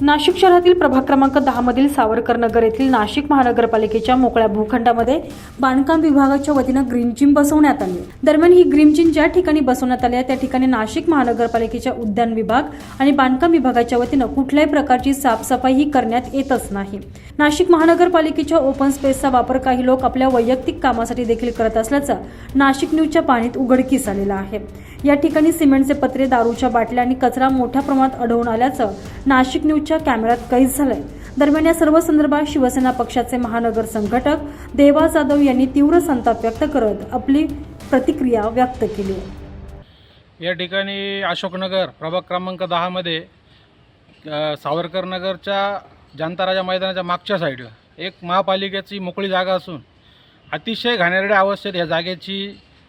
नाशिक शहरातील प्रभाग क्रमांक दहामधील सावरकर नगर येथील नाशिक महानगरपालिकेच्या मोकळ्या भूखंडामध्ये बांधकाम विभागाच्या वतीनं ग्रीन जिम बसवण्यात आली. दरम्यान ही ग्रीन जिम ज्या ठिकाणी बसवण्यात आली आहे त्या ठिकाणी नाशिक महानगरपालिकेच्या उद्यान विभाग आणि बांधकाम विभागाच्या वतीनं कुठल्याही प्रकारची साफसफाई ही करण्यात येतच नाही. नाशिक महानगरपालिकेच्या ओपन स्पेसचा वापर काही लोक आपल्या वैयक्तिक कामासाठी देखील करत असल्याचं नाशिक न्यूजच्या पाणीत उघडकीस आलेलं आहे. या ठिकाणी सिमेंटचे पत्रे दारूच्या बाटल्या आणि कचरा मोठ्या प्रमाणात आढळून आल्याचं नाशिक न्यूजच्या कॅमेऱ्यात कैद झालंय. दरम्यान या सर्व संदर्भात शिवसेना पक्षाचे महानगर संघटक देवा जाधव यांनी तीव्र संताप व्यक्त करत आपली प्रतिक्रिया व्यक्त केली. या ठिकाणी अशोकनगर प्रभाग क्रमांक दहामध्ये सावरकरनगरच्या सावरकर नगरच्या जनता राजा मैदानाच्या मागच्या साईडला एक महापालिकेची मोकळी जागा असून अतिशय घाणेरड्या अवस्थेत या जागेची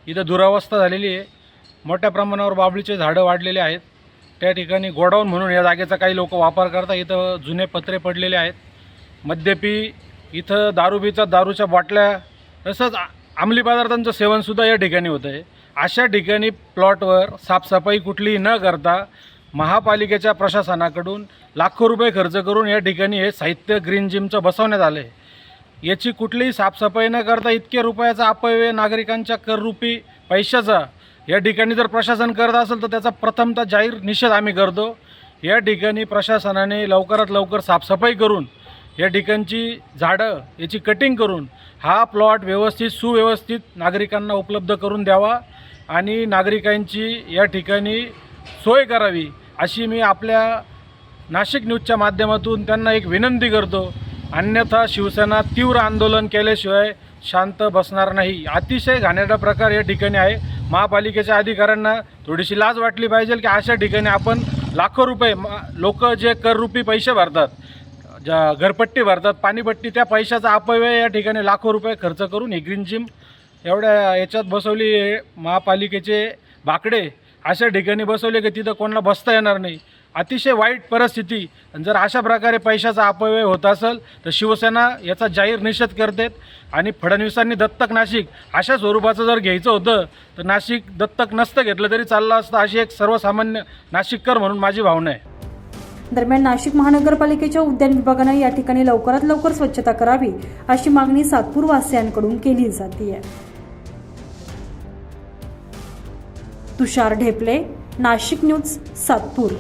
इथं दुरावस्था झालेली आहे. मोठ्या प्रमाणावर बाबळीचे झाडं वाढलेले आहेत. त्या ठिकाणी गोडाऊन म्हणून या जागेचा काही लोक वापर करतात इथं जुने पत्रे पडलेले आहेत. मद्यपी इथं दारूबीचा दारूच्या बाटल्या तसंच अंमली पदार्थांचं सेवनसुद्धा या ठिकाणी होतं आहे अशा ठिकाणी प्लॉटवर साफसफाई कुठलीही न करता महापालिकेच्या प्रशासनाकडून लाखो रुपये खर्च करून या ठिकाणी हे साहित्य ग्रीन जिमचं बसवण्यात आलं आहे याची कुठलीही साफसफाई न करता इतके रुपयाचा अपव्यय नागरिकांच्या कररूपी पैशाचा या ठिकाणी जर प्रशासन करत असेल तर त्याचा प्रथमतः जाहीर निषेध आम्ही करतो. या ठिकाणी प्रशासनाने लवकरात लवकर साफसफाई करून या ठिकाणची झाडं याची कटिंग करून हा प्लॉट व्यवस्थित सुव्यवस्थित नागरिकांना उपलब्ध करून द्यावा आणि नागरिकांची या ठिकाणी सोय करावी अशी मी आपल्या नाशिक न्यूजच्या माध्यमातून त्यांना एक विनंती करतो. अन्यथा शिवसेना तीव्र आंदोलन केल्याशिवाय शांत बसणार नाही. अतिशय घाणेरडा प्रकार या ठिकाणी आहे. महापालिकेच्या अधिकाऱ्यांना थोडीशी लाज वाटली पाहिजे की अशा ठिकाणी आपण लाखो रुपये लोक जे कररूपी पैसे भरतात ज्या घरपट्टी भरतात पाणीपट्टी त्या पैशाचा अपव्यय या ठिकाणी लाखो रुपये खर्च करून ही ग्रीन जिम एवढ्या याच्यात बसवली महापालिकेचे भाकडे अशा ठिकाणी बसवले की तिथं कोणाला बसता येणार नाही. अतिशय वाईट परिस्थिती. जर अशा प्रकारे पैशाचा अपव्यय होत असेल तर शिवसेना याचा जाहीर निषेध करते आणि फडणवीसांनी दत्तक नाशिक अशा स्वरूपाचं जर घ्यायचं होतं तर नाशिक दत्तक नसतं घेतलं तरी चाललं असतं अशी एक सर्वसामान्य नाशिककर म्हणून माझी भावना आहे. दरम्यान नाशिक महानगरपालिकेच्या उद्यान विभागानं या ठिकाणी लवकरात लवकर स्वच्छता करावी अशी मागणी सातपूर वासियांकडून केली जाते तुषार ढेपले नाशिक न्यूज सातपूर.